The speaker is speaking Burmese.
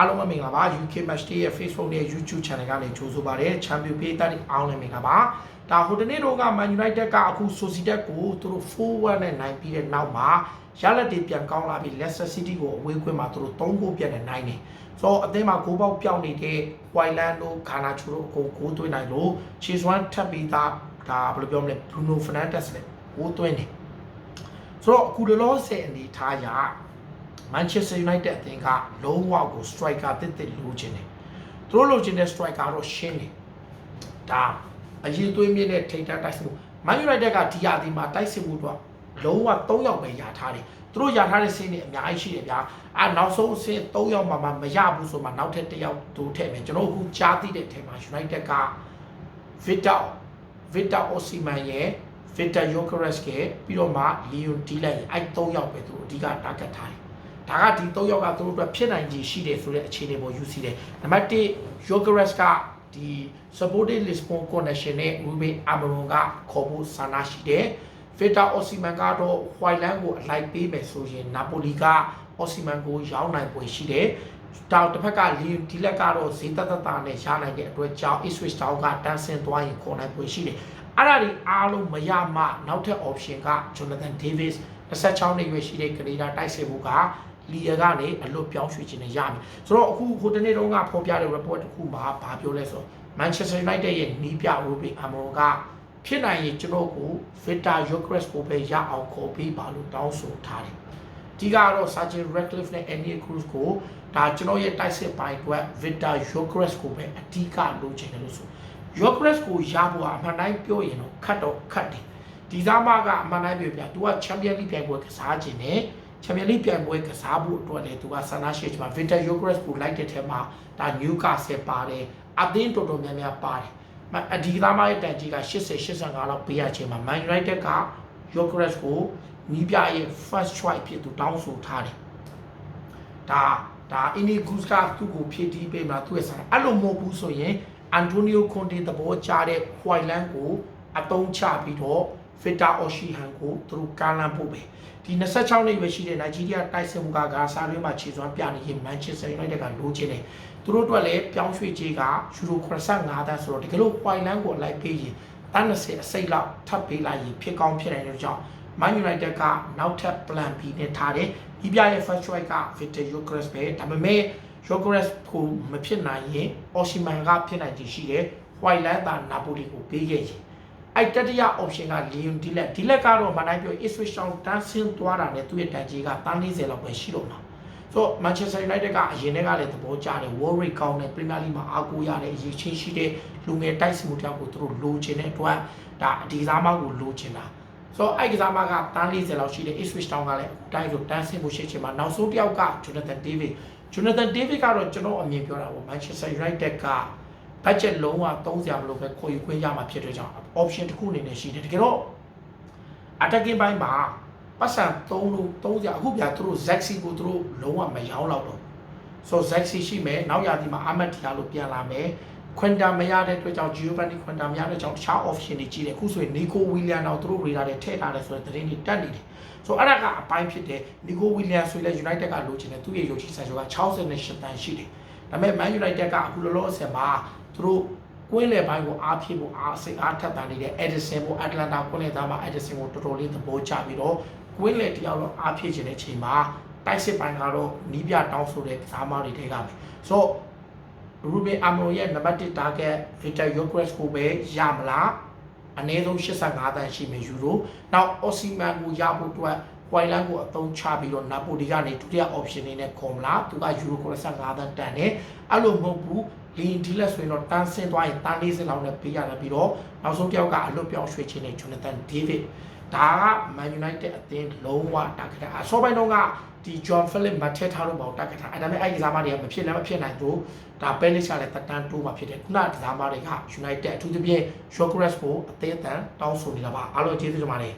အားလုံးပဲမင်္ဂလာပါ UK Match Day ရဲ့ Facebook နဲ့ YouTube Channel ကနေကြိုဆိုပါရစေ။ Champion ပေးတဲ့အားလုံးလည်းမင်္ဂလာပါ။ဒါဟိုတနေ့တော့က Man United ကအခု Sociedad ကိုသူတို့4-1နဲ့နိုင်ပြီးတဲ့နောက်မှာရလက်တွေပြန်ကောင်းလာပြီး Leicester City ကိုအဝေးခွင့်မှာသူတို့3ဂိုးပြန်နဲ့နိုင်တယ်။ဆိုတော့အသင်းမှာဂိုးပေါက်ပြောင်းနေတဲ့ Wyland တို့ Garnacho တို့အကုန်ဂိုးသွင်းနိုင်လို့ Chase One ထပ်ပြီးသားဒါဘယ်လိုပြောမလဲ Bruno Fernandes လည်းဂိုးသွင်းတယ်။ဆိုတော့အခုလောလောဆယ်အနေထားရ Manchester United အသင်းကလုံးဝကို striker တစ်တစ်လိုချင်တယ်။သူတို့လိုချင်တဲ့ striker တော့ရှင်းတယ်။ဒါအရေးသွေးမြင့်တဲ့ထိပ်တန်းတိုက်စစ်မှု Man United ကဒီရာဒီမှာတိုက်စစ်မှုတော့လုံးဝ3ယောက်ပဲယာထားတယ်။သူတို့ယာထားတဲ့စင်းတွေအများကြီးရှိတယ်ဗျာ။အဲနောက်ဆုံးအဆင့်3ယောက်မှမမရဘူးဆိုမှနောက်ထပ်1ယောက်ဒိုးထည့်မယ်။ကျွန်တော်အခုကြားသိတဲ့အထက်မှာ United က Victor Victor Osimhen ရဲ့ Victor Gyökeres ရဲ့ပြီးတော့မှ Leon Dillon ရဲ့အဲ3ယောက်ပဲသူတို့အဓိက target ထားတယ်။ ဒါကဒီ၃ယောက်ကသူတို့အတွက်ဖြစ်နိုင်ခြေရှိတယ်ဆိုတဲ့အခြေအနေပေါ်ယူစီတယ်နံပါတ်1 Yokeres ကဒီ supporting Lisbon connection နဲ့ Ruben Amorim ကခေါ်ဖို့ဆန္ဒရှိတယ် Victor Osimhen ကတော့ Whiteland ကိုအလိုက်ပေးမယ်ဆိုရင် Napoli က Osimhen ကိုရောင်းနိုင်ပွေရှိတယ်တောင်တစ်ဖက်ကလီဒီလက်ကတော့ဈေးသက်သက်တာနဲ့ရနိုင်တဲ့အတွက်ကြောင့် Ipswich Town ကတန်းဆင်းသွားရင်ခေါ်နိုင်ပွေရှိတယ်အဲ့ဒါဒီအားလုံးမရမှနောက်ထပ် option က Jonathan Davis 26နှစ်ရွယ်ရှိတဲ့ကနေဒါတိုက်စစ်မှုက လီယာကနေအလွတ်ပြောင်းရွှေ့ခြင်းနဲ့ရမယ်ဆိုတော့အခုဟိုတနေ့တုန်းကဖော်ပြတဲ့ report တစ်ခုမှာဘာပြောလဲဆိုတော့ Manchester United ရဲ့နီးပြ Ruben Amorim ကဖြစ်နိုင်ရင်ကျွန်တော်ကို Victor Gyökeres ကိုပဲရအောင်ခေါ်ပေးပါလို့တောင်းဆိုထားတယ်ဒီကတော့ Sergeant Radcliffe နဲ့ Andy Cruz ကိုဒါကျွန်တော်ရဲ့တိုက်စစ်ပိုင်းအတွက် Victor Gyökeres ကိုပဲအဓိကလိုချင်တယ်လို့ဆို Gyökeres ကိုရဖို့အမှန်တိုင်းပြောရင်တော့ခတ်တော့ခတ်တယ်ဒီသားမကအမှန်တိုင်းပြောပြသူက Champions League ပြိုင်ပွဲကစားခြင်းနဲ့ ချန်ပီယံလိပြိုင်ပွဲကစားဖို့အတွက်လည်းသူကဆန္ဒရှိချင်မှာ Victor Gyökeres ကိုလိုက်တဲ့ထဲမှာဒါ Newcastle ပါတယ်အသင်းတော်တော်များများပါတယ်မအဒီသားမရဲ့တန်ကြီးက80 85လောက်ပေးရချိန်မှာ Man United က Gyökeres ကိုနီးပြရဲ့ first choice ဖြစ်သူတောင်းဆိုထားတယ်ဒါဒါ Ini Gus ကသူ့ကိုဖြည့်တီးပေးမှာသူ့ရဲ့ဆန္ဒအဲ့လိုမဟုတ်ဘူးဆိုရင် Antonio Conte သဘောကျတဲ့ Whiteland ကိုအတုံးချပြီးတော့ Victor Osimhen ကိုသူတို့ကမ်းလှမ်းဖို့ပဲဒီ26နှစ်ပဲရှိတဲ့နိုင်ဂျီးရီးယားတိုက်စစ်မှုကဂါဆာတွင်းမှာခြေစွမ်းပြနေရင် Manchester United ကလိုချင်တယ်သူတို့အတွက်လည်းပြောင်းရွှေ့ကြေးကယူရို85သန်းဆိုတော့တကယ်လို့ Whiteland ကိုလိုက်ပေးရင်တန်း20အစိတ်လောက်ထပ်ပေးလိုက်ရင်ဖြစ်ကောင်းဖြစ်နိုင်တဲ့ကြောင့် Man United ကနောက်ထပ် plan B နဲ့ထားတယ်ဒီပြရဲ့ first choice က Victor Gyökeres ပဲဒါပေမဲ့ Gyökeres ကိုမဖြစ်နိုင်ရင် Osimhen ကဖြစ်နိုင်ခြေရှိတယ် Whiteland သာ Napoli ကိုပေးခဲ့ရင် အဲ့တတိယ option က Leon Dillon ဒီလက်ကတော့မနိုင်ပြော Ipswich Town တန်းဆင်းသွားတာနဲ့သူ့ရဲ့တန်ကြီးကတန်း40လောက်ပဲရှိတော့မှာဆိုတော့ Manchester United ကအရင်တည်းကလည်းသဘောကျတယ် Warwick ကောင်းတဲ့ Premier League မှာအားကိုးရတဲ့အရေးချင်းရှိတဲ့လူငယ်တိုက်စစ်မှုတယောက်ကိုသူတို့လိုချင်တဲ့အတွက်ဒါအဒီစားမောက်ကိုလိုချင်တာဆိုတော့အဲ့ကစားမကတန်း40လောက်ရှိတဲ့ Ipswich Town ကလည်းအခုတိုင်းဆိုတန်းဆင်းမှုရှိချင်မှာနောက်ဆုံးတယောက်က Jonathan David Jonathan David ကတော့ကျွန်တော်အမြင်ပြောတာပေါ့ Manchester United က budget လုံးဝ30မလို့ပဲခေါ်ယူခွင့်ရမှာဖြစ်တဲ့ကြောင့် option တစ်ခုအနေနဲ့ရှိတယ်တကယ်တော့ attacking ဘိုင်းမှာပတ်စံ3လို့30အခုပြသူတို့ Zaxi ကိုသူတို့လုံးဝမရောင်းတော့တော့ဆို Zaxi ရှိမယ်နောက်ရာသီမှာ Ahmed Diallo လို့ပြန်လာမယ်ခွန်တာမရတဲ့အတွက်ကြောင့် Giovanni ခွန်တာမရတဲ့ကြောင့်တခြား option တွေကြီးတယ်အခုဆိုရင် Nico Williams တော့သူတို့ radar တွေထည့်ထားတယ်ဆိုတဲ့သတင်းတွေတက်နေတယ်ဆိုအဲ့ဒါကအပိုင်းဖြစ်တယ် Nico Williams ဆိုရင်လည်း United ကလိုချင်တယ်သူ့ရဲ့ရုပ်ရှင်ဆန်ချိုက68တန်းရှိတယ်ဒါပေမဲ့ Man United ကအခုလောလောဆယ်မှာ သူတို့ကွင်းလယ်ပိုင်းကိုအားဖြည့်ဖို့အားစိတ်အားထက်သန်နေတဲ့ Edison ကို Atlanta ကွင်းလယ်သားမှာ Edison ကိုတော်တော်လေးသဘောကျပြီးတော့ကွင်းလယ်တယောက်တော့အားဖြည့်ခြင်းတဲ့ချိန်မှာတိုက်စစ်ပိုင်းကတော့နီးပြတောင်းဆိုတဲ့ကစားမတွေထဲကပဲဆိုတော့ Ruben Amorim ရဲ့နံပါတ်1 target Victor Gyökeres ကိုပဲရမလားအနည်းဆုံး85တန်းရှိမယ်ယူရိုနောက် Osimhen ကိုရဖို့အတွက် Whiteland ကိုအသုံးချပြီးတော့ Napoli ကနေဒုတိယ option နေနဲ့ခေါ်မလားသူကယူရို85တန်းတန်တယ်အဲ့လိုမဟုတ်ဘူးလင်းဒီလက်ဆိုရင်တော့တန်းဆင်းသွားရင်တန်း40လောက်နဲ့ပေးရတယ်ပြီးတော့နောက်ဆုံးတစ်ယောက်ကအလွတ်ပြောင်းရွှေ့ခြင်းနဲ့ Jonathan David ဒါက Man United အသင်းလုံးဝတာခတာအစောပိုင်းတုန်းကဒီ John Philip မထက်ထားလို့ပေါ့တာခတာအဲ့ဒါပေမဲ့အဲ့ဒီကစားမတွေကမဖြစ်လည်းမဖြစ်နိုင်ဘူးဒါ Palace ကလည်းတက်တန်းတိုးမှာဖြစ်တယ်ခုနကစားမတွေက United အထူးသဖြင့် Gyökeres ကိုအသေးအတန်တောင်းဆိုနေတာပါအားလုံးကျေးဇူးတင်ပါတယ်